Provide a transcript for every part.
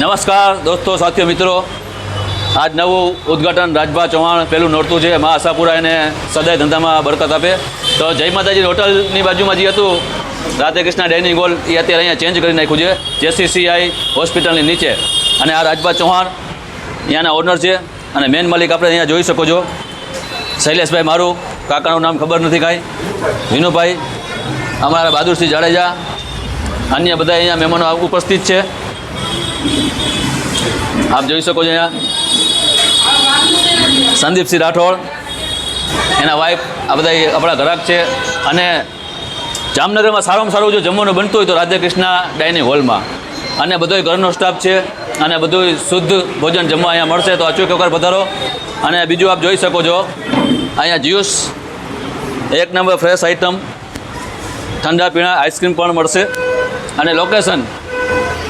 નમસ્કાર દોસ્તો, સાથીઓ, મિત્રો. આજ નવું ઉદ્ઘાટન રાજભા ચૌહાણ પહેલું નોરતું છે. મા આશાપુરા એને સદાય ધંધામાં બરકત આપે. તો જય માતાજી, હોટલની બાજુમાં જે હતું, રાધે કૃષ્ણ ડાઇનિંગ હોલ એ અત્યારે અહીંયા ચેન્જ કરી નાખ્યું છે. જેસીસીઆઈ હોસ્પિટલની નીચે. અને આ રાજભા ચૌહાણ અહીંયાના ઓનર છે. અને મેન માલિક આપણે અહીંયા જોઈ શકો છો. શૈલેષભાઈ મારું, કાકાનું નામ ખબર નથી કાંઈ. વિનુભાઈ, અમારા બહાદુરસિંહ જાડેજા અન્ય બધા અહીંયા મહેમાનો ઉપસ્થિત છે. આપ જોઈ શકો છો અહીંયા. સંદીપસિંહ રાઠોડ, એના વાઈફ આ બધા આપણા ઘરાક છે. અને જામનગરમાં સારામાં સારું જો જમવાનું બનતું હોય તો રાધાકૃષ્ણ ડાઇનિંગ હોલમાં. અને બધોય ઘરનો સ્ટાફ છે અને બધું શુદ્ધ ભોજન જમવા અહીંયા મળશે. તો અચૂક વખત પધારો. અને બીજું આપ જોઈ શકો છો, અહીંયા જ્યુસ, એક નંબર ફ્રેશ આઇટમ ઠંડા પીણા આઈસ્ક્રીમ પણ મળશે. અને location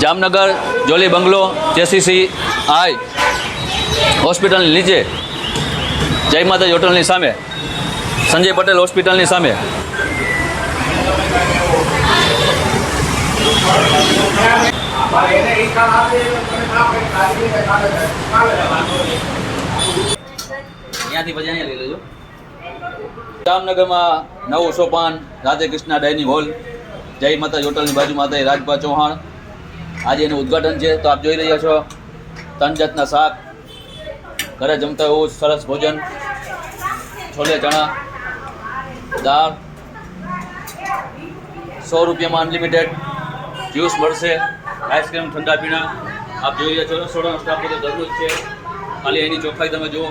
Jamnagar jolly bungalow JCC eye હોસ્પિટલની નીચે જય માતાજી હોટલની સામે સંજય પટેલ હોસ્પિટલની સામે. જામનગરમાં નવું સોપાન રાધે કૃષ્ણ ડાઇનિંગ હોલ જય માતા હોટલની બાજુમાં હતા રાજભા ચૌહાણ. આજે એનું ઉદ્ઘાટન છે. તો આપ જોઈ રહ્યા છો ત્રણ જાતના શાક, ઘરે જમતા એવું સરસ ભોજન, છોલે ચણા, દાળ, સો રૂપિયામાં અનલિમિટેડ જ્યુસ મળશે, આઈસ્ક્રીમ, ઠંડા પીણા. આપ જોઈ રહ્યા છો રસોડાનો સ્ટાફ બધો ઘરનું છે. ખાલી એની ચોખ્ખાઈ તમે જુઓ.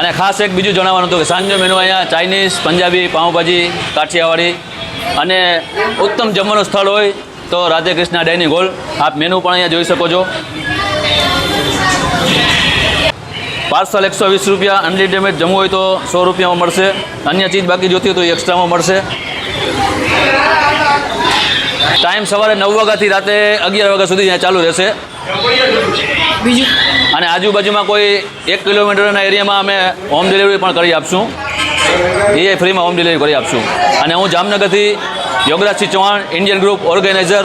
અને ખાસ એક બીજું જણાવવાનું હતું કે સાંજનો મેનુ અહીંયા ચાઇનીઝ પંજાબી પાઉંભાજી, કાઠિયાવાડી અને ઉત્તમ જમવાનું સ્થળ હોય તો રાધે કૃષ્ણ ડાઇનિંગ હોલ આપ મેનુ પણ અહીંયા જોઈ શકો છો. પાર્સલ એકસો વીસ રૂપિયા અનલિમિટેડ જમવું હોય તો સો રૂપિયામાં મળશે. અન્ય ચીજ બાકી જોતી હોય તો એક્સ્ટ્રામાં મળશે. ટાઈમ સવારે નવ વાગ્યાથી રાતે અગિયાર વાગ્યા સુધી અહીંયા ચાલુ રહેશે. બીજું? અને આજુબાજુમાં કોઈ એક કિલોમીટરના એરિયામાં અમે હોમ ડિલિવરી પણ કરી આપશું. એ ફ્રીમાં હોમ ડિલિવરી કરી આપશું. અને હું જામનગરથી Yograjsinh Chauhan Indian group organiser